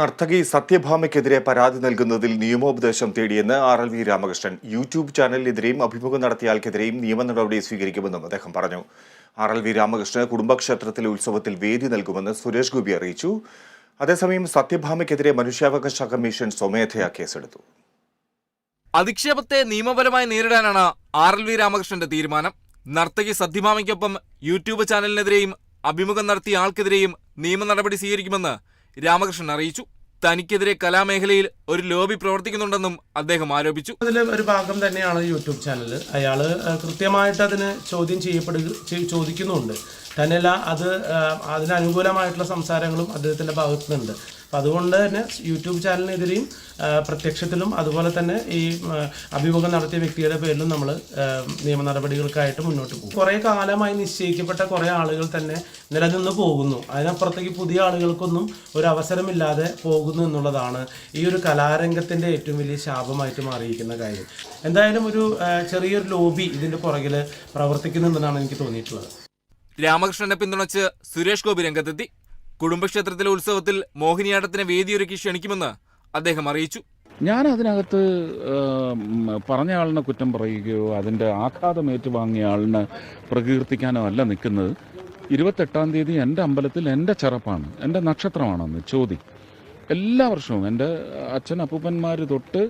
നർത്തകി സത്യഭാമയ്ക്കെതിരെ പരാതി നൽകുന്നതിൽ നിയമോപദേശം തേടിയെന്ന് R L V Ramakrishnan. YouTube ചാനലിനെതിരെയും അഭിമുഖം നടത്തിയയാൾക്കെതിരെയും നിയമ നടപടി സ്വീകരിക്കുമെന്നും അദ്ദേഹം പറഞ്ഞു. ആർ എൽ വി രാമകൃഷ്ണന് കുടുംബക്ഷേത്രത്തിലെ ഉത്സവത്തിൽ വേദി നൽകുമെന്ന് സുരേഷ് ഗോപി അറിയിച്ചു. അതേസമയം സത്യഭാമയ്ക്കെതിരെ മനുഷ്യാവകാശ കമ്മീഷൻ സ്വമേധയാ കേസെടുത്തു. അധിക്ഷേപത്തെ നിയമപരമായി നേരിടാനാണ് ആർ എൽ വി രാമകൃഷ്ണന്റെ തീരുമാനം. നർത്തകി സത്യഭാമയ്ക്കൊപ്പം യൂട്യൂബ് ചാനലിനെതിരെയും അഭിമുഖം നടത്തിയ ആൾക്കെതിരെയും നിയമ നടപടി സ്വീകരിക്കുമെന്ന് രാമകൃഷ്ണൻ അറിയിച്ചു. തനിക്കെതിരെ കലാമേഖലയിൽ ഒരു ലോബി പ്രവർത്തിക്കുന്നുണ്ടെന്നും അദ്ദേഹം ആരോപിച്ചു. അതിൽ ഒരു ഭാഗം തന്നെയാണ് യൂട്യൂബ് ചാനൽ അയാൾ കൃത്യമായിട്ട് അതിന് ചോദ്യം ചെയ്യപ്പെടുക ചോദിക്കുന്നുണ്ട്. തന്നെയല്ല അത് അതിനനുകൂലമായിട്ടുള്ള സംസാരങ്ങളും അദ്ദേഹത്തിന്റെ ഭാഗത്തു നിന്നുണ്ട് അപ്പം അതുകൊണ്ട് തന്നെ യൂട്യൂബ് ചാനലിനെതിരെയും പ്രത്യക്ഷത്തിലും അതുപോലെ തന്നെ ഈ അഭിമുഖം നടത്തിയ വ്യക്തിയുടെ പേരിലും നമ്മൾ നിയമ നടപടികൾക്കായിട്ട് മുന്നോട്ട് പോകും. കുറേ കാലമായി നിശ്ചയിക്കപ്പെട്ട കുറേ ആളുകൾ തന്നെ നിലനിന്ന് പോകുന്നു. അതിനപ്പുറത്തേക്ക് പുതിയ ആളുകൾക്കൊന്നും ഒരു അവസരമില്ലാതെ പോകുന്നു എന്നുള്ളതാണ് ഈ ഒരു കലാരംഗത്തിന്റെ ഏറ്റവും വലിയ ശാപമായിട്ട് മാറിയിരിക്കുന്ന കാര്യം. എന്തായാലും ഒരു ചെറിയൊരു ലോബി ഇതിന്റെ പുറകിൽ പ്രവർത്തിക്കുന്നുണ്ടെന്നാണ് എനിക്ക് തോന്നിയിട്ടുള്ളത്. രാമകൃഷ്ണനെ പിന്തുണച്ച് സുരേഷ് ഗോപി രംഗത്തെത്തി. കുടുംബക്ഷേത്രത്തിലെ ഉത്സവത്തിൽ മോഹിനിയാട്ടത്തിന് വേദിയൊരുക്കി ക്ഷണിക്കുമെന്ന് അദ്ദേഹം അറിയിച്ചു. ഞാൻ അതിനകത്ത് പറഞ്ഞ ആളിനെ കുറ്റം പറയുകയോ അതിന്റെ ആഘാതം ഏറ്റുവാങ്ങിയ ആളിനെ പ്രകീർത്തിക്കാനോ അല്ല നിൽക്കുന്നത്. ഇരുപത്തെട്ടാം തീയതി എന്റെ അമ്പലത്തിൽ എന്റെ ചെറപ്പാണ് എന്റെ നക്ഷത്രമാണെന്ന് ചോദി. എല്ലാ വർഷവും എന്റെ അച്ഛൻ അപ്പൂപ്പന്മാർ തൊട്ട്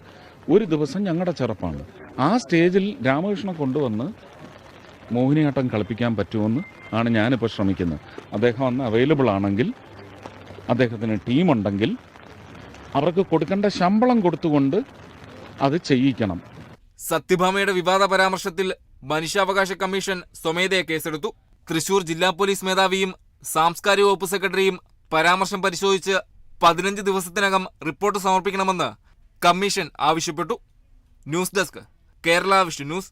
ഒരു ദിവസം ഞങ്ങളുടെ ചെറപ്പാണ് ആ സ്റ്റേജിൽ രാമകൃഷ്ണൻ കൊണ്ടുവന്ന് മോഹിനിയാട്ടം കളിപ്പിക്കാൻ പറ്റുമെന്ന് ആണ് ഞാനിപ്പോൾ ശ്രമിക്കുന്നത്. അദ്ദേഹം അന്ന് അവൈലബിൾ ആണെങ്കിൽ അദ്ദേഹത്തിന് ടീമുണ്ടെങ്കിൽ അവർക്ക് കൊടുക്കേണ്ട ശമ്പളം കൊടുത്തുകൊണ്ട് അത് ചെയ്യിക്കണം. സത്യഭാമയുടെ വിവാദ പരാമർശത്തിൽ മനുഷ്യാവകാശ കമ്മീഷൻ സ്വമേധയെ കേസെടുത്തു. തൃശൂർ ജില്ലാ പോലീസ് മേധാവിയും സാംസ്കാരിക വകുപ്പ് സെക്രട്ടറിയും പരാമർശം പരിശോധിച്ച് പതിനഞ്ച് ദിവസത്തിനകം റിപ്പോർട്ട് സമർപ്പിക്കണമെന്ന് കമ്മീഷൻ ആവശ്യപ്പെട്ടു. News desk Kerala Vishnu news.